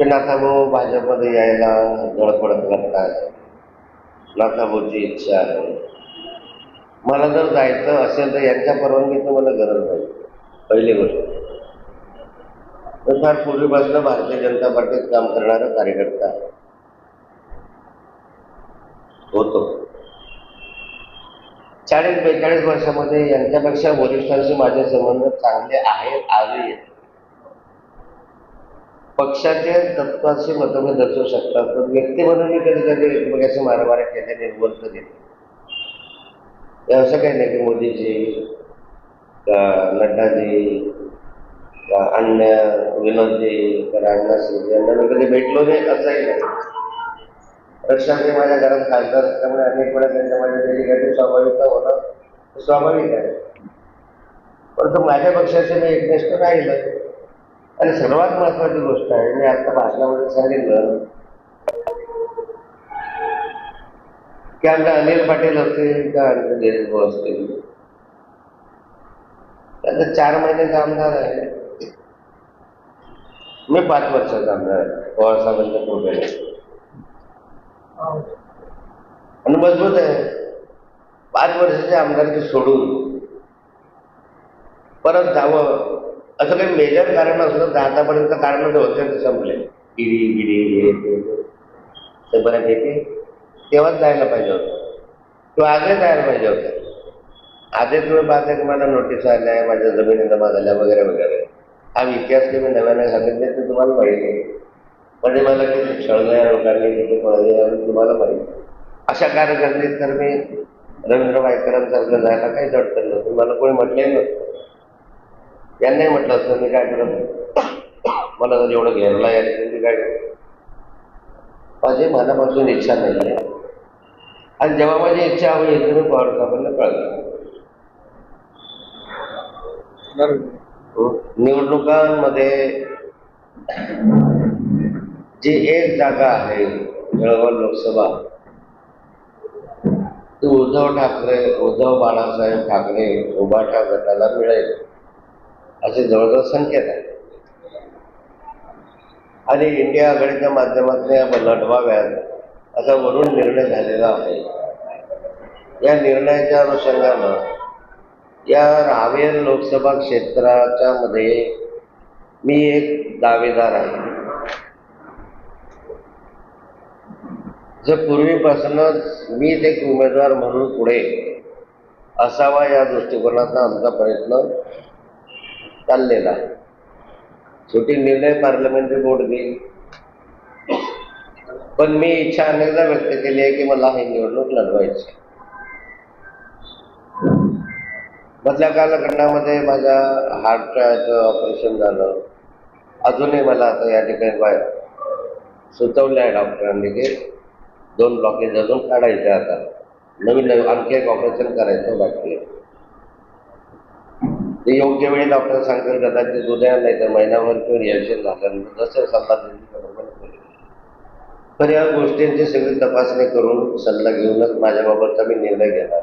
ते नाथाभाऊ भाजपमध्ये यायला धडपड करतात नाथाभाऊची इच्छा आहे. मला जर जायचं असेल तर यांच्या परवानगीचं मला गरज नाही. पहिली गोष्ट. मी फार पूर्वीपासून भारतीय जनता पार्टीत काम करणारा कार्यकर्ता आहे. होतो. चाळीस बेचाळीस वर्षामध्ये यांच्यापेक्षा वरिष्ठांशी माझे संबंध चांगले आहेत आले पक्षाचे तत्वाशी मतभेद असू शकतात तर व्यक्ती म्हणून मी कधी कधी एकमेकाशी मारामारी केल्याने बोलत देते हे असं काही नाही की मोदीजी का नड्डाजी का अन्य विनोदजी का राजनाथजी यांना मी कधी भेटलो नाही असंही नाही. रक्षाचे माझ्या घरात खासदार असल्यामुळे अनेक वेळा त्यांच्या माझ्या डेलिगेटिव्ह स्वाभाविकता होणं स्वाभाविक आहे. परंतु माझ्या पक्षाचे मी एकनिष्ठ राहिलं. आणि सर्वात महत्वाची गोष्ट आहे, मी आता भाषणामध्ये सांगितलं. की अनिल पाटील असतील का आमचे भाऊ असतील. चार महिन्याचा आमदार आहे. मी पाच वर्षाचा आमदार आहे, पवार कृपेने. आणि मज़बूत आहे. पाच वर्षाचे आमदारकी सोडून परत जावं. असं काही मेजर कारण असलं तर आतापर्यंत कारण होते संपले. गिरी गिरी हे ते ते. ते तेव्हाच जायला पाहिजे होतं. किंवा आजही जायला पाहिजे होतं. आजही तुम्ही पाहता की मला नोटीस आल्या माझ्या जमिनी जमा झाल्या वगैरे वगैरे. हा इतिहास तुम्ही नव्याने सांगितले ते तुम्हाला माहिती आहे. म्हणजे मला किती छळल्या लोकांनी किती पळले तुम्हाला माहिती अशा कार्यकर्ते तर मी रवींद्र वायकरांसारखं जायला काहीच अडचण नव्हती. मला कोणी म्हटलंही नव्हतं. यांनाही म्हटलं असतं मी काय करत मला जर एवढं घ्यायला यायचं मी काय करू? माझी मनापासून इच्छा नाही आहे. आणि जेव्हा माझी इच्छा होईल तर मी पवार साहेबांना कळलं निवडणुकांमध्ये जी एक जागा आहे जळगाव लोकसभा ती उद्धव ठाकरे उद्धव बाळासाहेब ठाकरे उभाटा गटाला मिळेल. असे जवळजवळ संकेत आहे आणि इंडिया आघाडीच्या माध्यमातून या लढवाव्यात असा वरून निर्णय झालेला आहे. या निर्णयाच्या अनुषंगानं या रावेर लोकसभा क्षेत्राच्या मध्ये मी एक दावेदार आहे. जर पूर्वीपासूनच मी एक उमेदवार म्हणून पुढे असावा या दृष्टिकोनाचा आमचा प्रयत्न चाललेला. आहे शेवटी निर्णय पार्लमेंटरी बोर्ड घेईल. पण मी इच्छा अनेकदा व्यक्त केली आहे की मला ही निवडणूक लढवायची मधल्या कालखंडामध्ये माझ्या हार्टचं ऑपरेशन झालं. अजूनही मला आता या ठिकाणी सुचवलं आहे डॉक्टरांनी की दोन ब्लॉकेज अजून काढायचे आता. नवीन नवीन आणखी एक ऑपरेशन करायचं बाकी आहे. ते योग्य वेळी डॉक्टर सांगतील कदाचित उद्या नाही तर महिनाभर किंवा रिएक्शन झाल्यानंतर जसं सल्ला तर या गोष्टींची सगळी तपासणी करून सल्ला घेऊनच माझ्याबाबतचा मी निर्णय घेणार